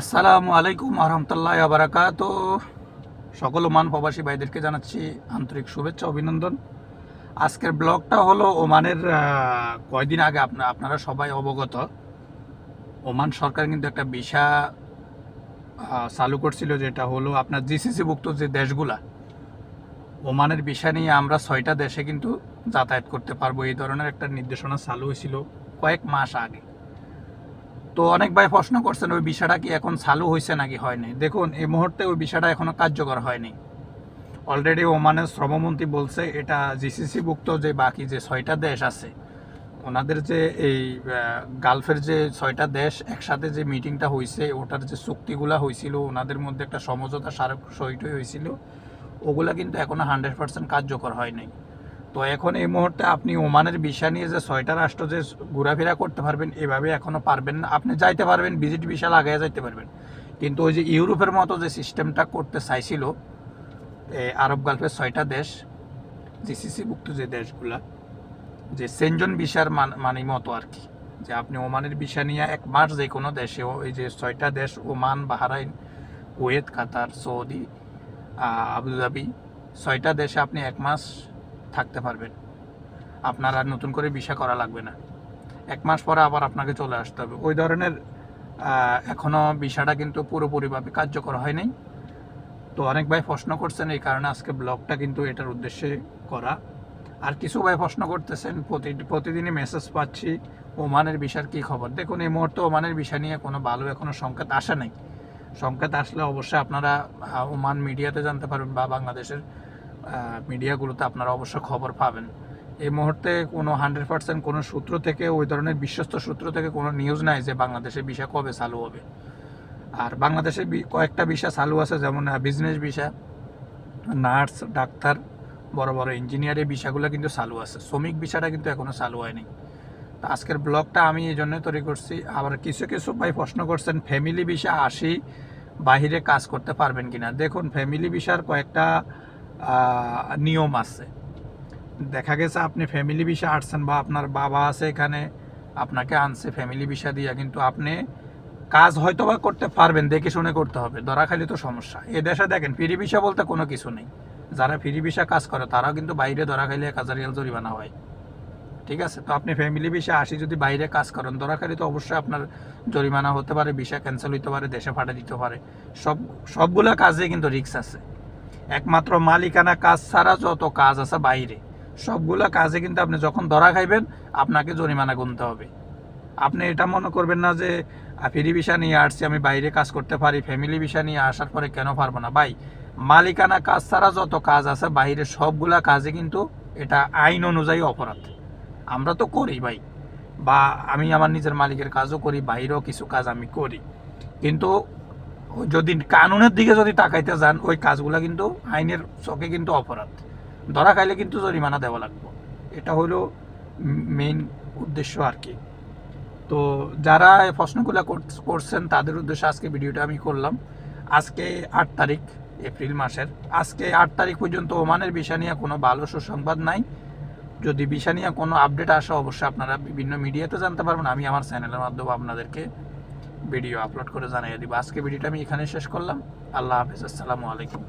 আসসালামু আলাইকুম আহমতুল্লাহ বারাকাত। সকল ওমান প্রবাসী ভাইদেরকে জানাচ্ছি আন্তরিক শুভেচ্ছা, অভিনন্দন। আজকের ব্লগটা হলো ওমানের কয়দিন আগে আপনার আপনারা সবাই অবগত। ওমান সরকার কিন্তু একটা ভিসা চালু করছিল যেটা হলো আপনার জিসিসি ভুক্ত যে দেশগুলা, ওমানের ভিসা নিয়ে আমরা ছয়টা দেশে কিন্তু যাতায়াত করতে পারব। এই ধরনের একটা নির্দেশনা চালু হয়েছিল কয়েক মাস আগে। তো অনেক ভাই প্রশ্ন করছেন, ওই বিষয়টা কি এখন চালু হয়েছে নাকি হয়নি? দেখুন, এই মুহূর্তে ওই বিষয়টা এখনও কার্যকর হয়নি। অলরেডি ওমানের শ্রমমন্ত্রী বলছে, এটা জিসিসি ভুক্ত যে বাকি যে ছয়টা দেশ আছে, ওনাদের যে এই গালফের যে ছয়টা দেশ একসাথে যে মিটিংটা হয়েছে ওটার যে চুক্তিগুলা হয়েছিল ওনাদের মধ্যে একটা সমঝোতা স্মারক সইটই হয়েছিল ওগুলা কিন্তু এখনও হান্ড্রেড পার্সেন্ট কার্যকর হয় নাই তো এখন এই মুহূর্তে আপনি ওমানের ভিসা নিয়ে যে ছয়টা রাষ্ট্র যে ঘোরাফেরা করতে পারবেন, এভাবে এখনও পারবেন না। আপনি যাইতে পারবেন ভিজিট ভিসা লাগাই যাইতে পারবেন। কিন্তু ওই যে ইউরোপের মতো যে সিস্টেমটা করতে চাইছিল আরব গালফের ছয়টা দেশ, জিসিসি ভুক্ত যে দেশগুলা, যে সেনজন ভিসার মান মতো আর কি যে আপনি ওমানের ভিসা নিয়ে এক মাস যে কোনো দেশেও ওই যে ছয়টা দেশ, Oman, Bahrain, Kuwait, Qatar, Saudi Abu Dhabi, ছয়টা দেশে আপনি এক মাস থাকতে পারবেন। আপনার আর নতুন করে ভিসা করা লাগবে না। এক মাস পরে আবার আপনাকে চলে আসতে হবে। ওই ধরনের এখনও এখনও ভিসাটা কিন্তু পুরোপুরিভাবে কার্যকর হয় নাই। তো অনেক ভাই প্রশ্ন করছেন এই কারণে আজকে ব্লগটা কিন্তু এটার উদ্দেশ্যে করা। আর কিছু ভাই প্রশ্ন করতেছেন, প্রতি, প্রতিদিনই মেসেজ পাচ্ছি, ওমানের ভিসার কি খবর? দেখুন, এই মুহূর্তে ওমানের ভিসা নিয়ে কোনো ভালো এখনও সংকেত আসে নাই। সংকেত আসলে অবশ্যই আপনারা ওমান মিডিয়াতে জানতে পারবেন বা বাংলাদেশের মিডিয়াগুলোতে আপনারা অবশ্য খবর পাবেন। এই মুহূর্তে কোনো হান্ড্রেড পার্সেন্ট কোনো সূত্র থেকে, ওই ধরনের বিশ্বস্ত সূত্র থেকে কোনো নিউজ নাই যে বাংলাদেশের ভিসা কবে চালু হবে। আর বাংলাদেশে কয়েকটা ভিসা চালু আছে, যেমন বিজনেস ভিসা নার্স ডাক্তার, বড় বড় ইঞ্জিনিয়ারের ভিসাগুলো কিন্তু চালু আছে। শ্রমিক ভিসাটা কিন্তু এখনও চালু হয়নি। তো আজকের ব্লগটা আমি এই জন্যই তৈরি করছি। আবার কিছু কিছু ভাই প্রশ্ন করছেন ফ্যামিলি ভিসা আসি বাহিরে কাজ করতে পারবেন কিনা? দেখুন ফ্যামিলি ভিসার কয়েকটা নিয়ম আছে। দেখা গেছে আপনি ফ্যামিলি ভিসা আসছেন বা আপনার বাবা আছে এখানে, আপনাকে আনছে ফ্যামিলি ভিসা দিয়ে, কিন্তু আপনি কাজ হয়তো বা করতে পারবেন, দেখে শুনে করতে হবে। ধরা খালি তো সমস্যা। এ দেশে দেখেন, ফ্রি ভিসা বলতে কোনো কিছু নেই। যারা ফ্রি ভিসা কাজ করে, তারাও কিন্তু বাইরে ধরা খাইলে এক হাজার রিয়াল জরিমানা হয়। ঠিক আছে? তো আপনি ফ্যামিলি ভিসা আসি যদি বাইরে কাজ করেন, ধরা খালি তো অবশ্যই আপনার জরিমানা হতে পারে ভিসা ক্যান্সেল হতে পারে, দেশে পাঠা দিতে পারে। সব, সবগুলা কাজে কিন্তু রিস্ক আছে। একমাত্র মালিকানা কাজ ছাড়া যত কাজ আছে বাইরে। সবগুলা কাজে কিন্তু আপনি যখন ধরা খাইবেন, আপনাকে জরিমানা গুনতে হবে। আপনি এটা মনে করবেন না যে ফ্রি ভিসা নিয়ে আসছি, আমি বাইরে কাজ করতে পারি, ফ্যামিলি ভিসা নিয়ে আসার পরে কেন পারব না? ভাই, মালিকানা কাজ ছাড়া যত কাজ আছে বাইরে, সবগুলা কাজে কিন্তু এটা আইন অনুযায়ী অপরাধ। আমরা তো করি ভাই। বা আমি আমার নিজের মালিকের কাজও করি, বাইরেও কিছু কাজ আমি করি। কিন্তু যদি কানুনের দিকে যদি তাকাইতে যান, ওই কাজগুলো কিন্তু আইনের চোখে কিন্তু অপরাধ। ধরা খাইলে কিন্তু জরিমানা দেওয়া লাগবে। এটা হলো মেইন উদ্দেশ্য আর কি। তো যারা এই প্রশ্নগুলো কর- করছেন, তাদের উদ্দেশ্যে আজকে ভিডিওটা আমি করলাম। আজকে আট তারিখ, এপ্রিল মাসের। আজকে আট তারিখ পর্যন্ত ওমানের বিষয় নিয়ে কোনো ভালো সুসংবাদ নাই। যদি বিষয় নিয়ে কোনো আপডেট আসে, অবশ্যই আপনারা বিভিন্ন মিডিয়াতে জানতে পারবেন। আমি আমার চ্যানেলের মাধ্যমে আপনাদেরকে ভিডিও আপলোড করে জানাই দিব। আজকে ভিডিওটা আমি এখানে শেষ করলাম। আল্লাহ হাফিজ। আসসালামু আলাইকুম।